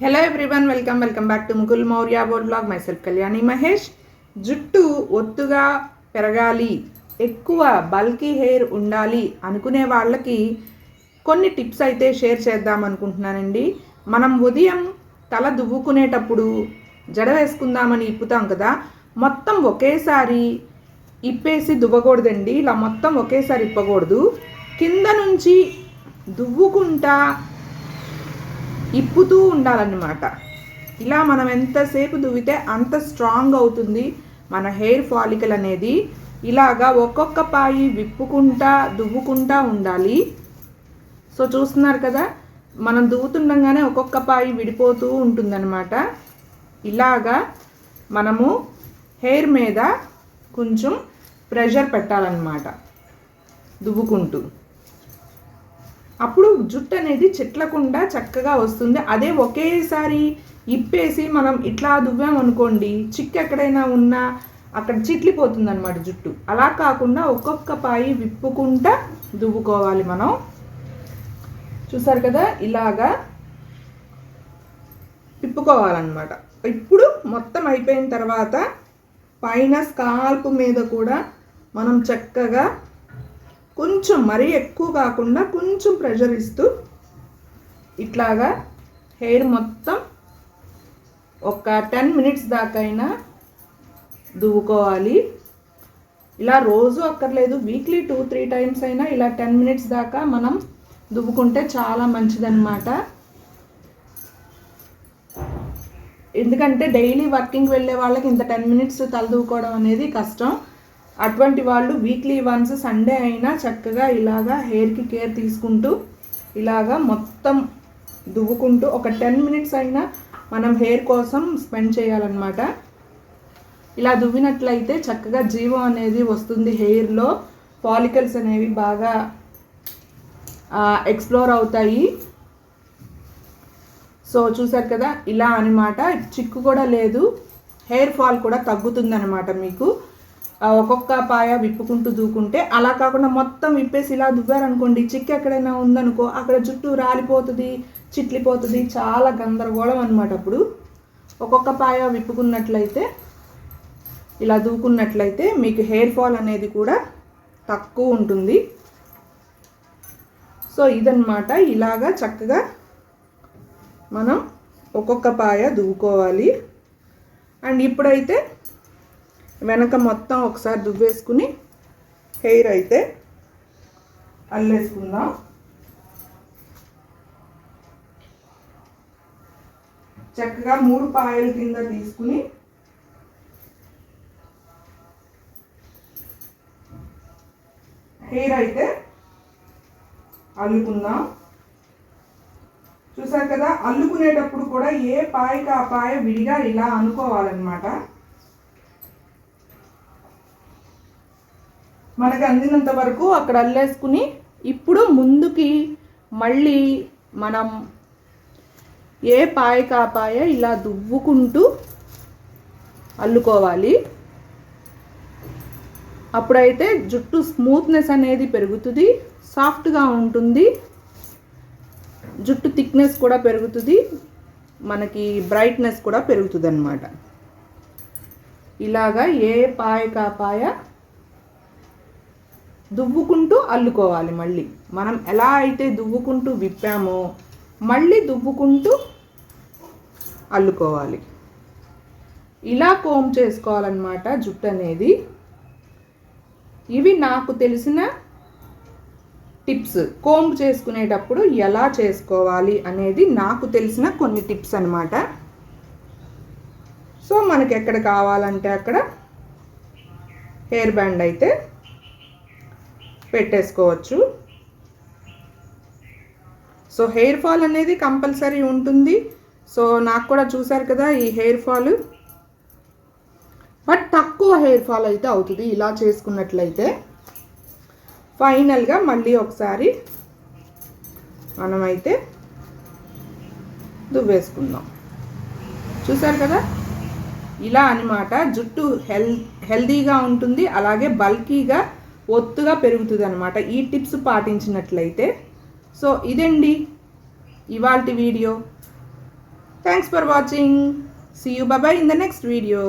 Hello everyone welcome welcome back to Mukul Maurya board blog myself Kalyani Mahesh జుట్టు ఒత్తుగా పెరగాలి ఎక్కువ bulky hair ఉండాలి అనుకునే వాళ్ళకి కొన్ని టిప్స్ అయితే షేర్ చేద్దాం అనుకుంటున్నానండి. మనం ఉదయం తల దువ్వుకునేటప్పుడు జడ వేసుకుందామని ఇప్పుతాం కదా మొత్తం ఒకేసారి ఇప్పేసి దువ్వకూడదండి. ఇలా మొత్తం ఒకేసారి ఇప్పకూడదు. కింద నుంచి దువ్వుకుంటా ఇప్పుతూ ఉండాలన్నమాట. ఇలా మనం ఎంతసేపు దువ్వితే అంత స్ట్రాంగ్ అవుతుంది మన హెయిర్ ఫాలికల్ అనేది. ఇలాగా ఒక్కొక్క పాయి విప్పుకుంటా దువ్వుకుంటా ఉండాలి. సో చూస్తున్నారు కదా? మనం దువ్వుతుండగానే ఒక్కొక్క పాయి విడిపోతూ ఉంటుందన్నమాట. ఇలాగా మనము హెయిర్ మీద కొంచెం ప్రెషర్ పెట్టాలన్నమాట. దువ్వుకుంటూ. అప్పుడు జుట్టు అనేది చెట్లకుండా చక్కగా వస్తుంది. అదే ఒకేసారి ఇప్పేసి మనం ఇట్లా దువ్వాం అనుకోండి చిక్కు ఎక్కడైనా ఉన్నా అక్కడ చిట్లిపోతుంది అనమాట జుట్టు. అలా కాకుండా ఒక్కొక్క పాయి విప్పుకుంటా దువ్వుకోవాలి మనం. చూసారు కదా? ఇలాగా విప్పుకోవాలన్నమాట. ఇప్పుడు మొత్తం అయిపోయిన తర్వాత పైన స్కాల్ప్ మీద కూడా మనం చక్కగా కొంచెం మరీ ఎక్కువ కాకుండా కొంచెం ప్రెషర్ ఇస్తూ ఇట్లాగా హెయిర్ మొత్తం ఒక టెన్ మినిట్స్ దాకైనా దువ్వుకోవాలి. ఇలా రోజు అక్కర్లేదు వీక్లీ టూ త్రీ టైమ్స్ అయినా ఇలా టెన్ మినిట్స్ దాకా మనం దువ్వుకుంటే చాలా మంచిదన్నమాట. ఎందుకంటే డైలీ వర్కింగ్ వెళ్ళే వాళ్ళకి ఇంత టెన్ మినిట్స్ తల దువ్వుకోవడం అనేది కష్టం. అటువంటి వాళ్ళు వీక్లీ వన్స్ సండే అయినా చక్కగా ఇలాగా హెయిర్కి కేర్ తీసుకుంటూ ఇలాగా మొత్తం దువ్వుకుంటూ ఒక టెన్ మినిట్స్ అయినా మనం హెయిర్ కోసం స్పెండ్ చేయాలన్నమాట. ఇలా దువ్వినట్లయితే చక్కగా జీవం అనేది వస్తుంది హెయిర్లో పాలికల్స్ అనేవి బాగా ఎక్స్ప్లోర్ అవుతాయి. సో చూసారు కదా ఇలా అనమాట చిక్కు కూడా లేదు. హెయిర్ ఫాల్ కూడా తగ్గుతుందనమాట మీకు. ఒక్కొక్క పాయ విప్పుకుంటూ దూకుంటే అలా కాకుండా మొత్తం విప్పేసి ఇలా దువ్వారనుకోండి చిక్కు ఎక్కడైనా ఉందనుకో అక్కడ జుట్టు రాలిపోతుంది చిట్లిపోతుంది చాలా గందరగోళం అనమాట అప్పుడు. ఒక్కొక్క పాయ విప్పుకున్నట్లయితే ఇలా దూకున్నట్లయితే మీకు హెయిర్ ఫాల్ అనేది కూడా తక్కువ ఉంటుంది. సో ఇదనమాట ఇలాగా చక్కగా మనం ఒక్కొక్క పాయ దువ్వుకోవాలి అండ్ ఇప్పుడైతే వెనక మొత్తం ఒకసారి దువ్వేసుకుని హెయిర్ అయితే అల్లేసుకుందాం. చక్కగా మూడు పాయల కింద తీసుకుని హెయిర్ అయితే అల్లుకుందాం. చూసారు కదా అల్లుకునేటప్పుడు కూడా ఏ పాయకి ఆ పాయ విడిగా ఇలా అనుకోవాలన్నమాట. మనకు అందినంత వరకు అక్కడ అల్లేసుకుని ఇప్పుడు ముందుకి మళ్ళీ మనం ఏ పాయ కాపాయ ఇలా దువ్వుకుంటూ అల్లుకోవాలి. అప్పుడైతే జుట్టు స్మూత్నెస్ అనేది పెరుగుతుంది సాఫ్ట్గా ఉంటుంది. జుట్టు థిక్నెస్ కూడా పెరుగుతుంది మనకి బ్రైట్నెస్ కూడా పెరుగుతుంది అన్నమాట ఇలాగా ఏ పాయ కాపాయ దువ్వుకుంటూ అల్లుకోవాలి మళ్ళీ. మనం ఎలా అయితే దువ్వుకుంటూ విప్పామో మళ్ళీ దువ్వుకుంటూ అల్లుకోవాలి. ఇలా కోమ్ చేసుకోవాలన్నమాట జుట్టు అనేది. ఇవి నాకు తెలిసిన టిప్స్. కోంబ్ చేసుకునేటప్పుడు ఎలా చేసుకోవాలి అనేది నాకు తెలిసిన కొన్ని టిప్స్ అనమాట సో మనకి ఎక్కడ కావాలంటే అక్కడ హెయిర్ బ్యాండ్ అయితే పెట్టేసుకోవచ్చు. సో హెయిర్ ఫాల్ అనేది కంపల్సరీ ఉంటుంది. సో నాకు కూడా చూసారు కదా ఈ హెయిర్ ఫాల్. బట్ తక్కువ హెయిర్ ఫాల్ అయితే అవుతుంది ఇలా చేసుకున్నట్లయితే. ఫైనల్గా మళ్ళీ ఒకసారి మనమైతే దువ్వేసుకుందాం. చూసారు కదా? ఇలా అన్నమాట. జుట్టు హెల్ హెల్దీగా ఉంటుంది. అలాగే బల్కీగా ఒత్తుగా పెరుగుతుంది అనమాట ఈ టిప్స్ పాటించినట్లయితే. సో ఇదండి ఇవాల్టి video. Thanks for watching see you bye bye in the next video